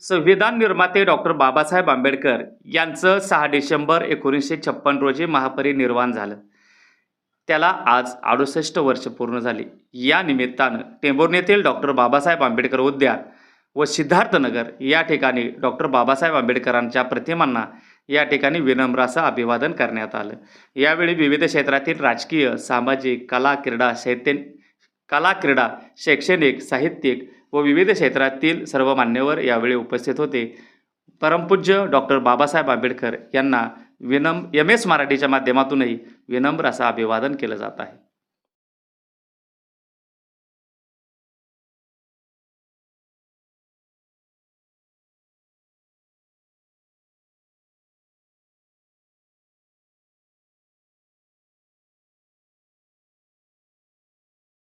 संविधान निर्माते डॉक्टर बाबासाहेब आंबेडकर यांचं सहा डिसेंबर एकोणीसशे छप्पन रोजी महापरिनिर्वाण झालं. त्याला आज अडुसष्ट वर्ष पूर्ण झाली. या निमित्तानं टेंभुर्णीतील डॉक्टर बाबासाहेब आंबेडकर उद्यान व सिद्धार्थनगर या ठिकाणी डॉक्टर बाबासाहेब आंबेडकरांच्या प्रतिमांना या ठिकाणी विनम्र असं अभिवादन करण्यात आलं. यावेळी विविध क्षेत्रातील राजकीय सामाजिक कला क्रीडा शैत्य कला क्रीडा शैक्षणिक साहित्यिक व विविध क्षेत्रातील सर्व मान्यवर यावेळी उपस्थित होते. परमपूज्य डॉक्टर बाबासाहेब आंबेडकर यांना विनम एम एस मराठीच्या माध्यमातूनही विनम्र असं अभिवादन केलं जात आहे.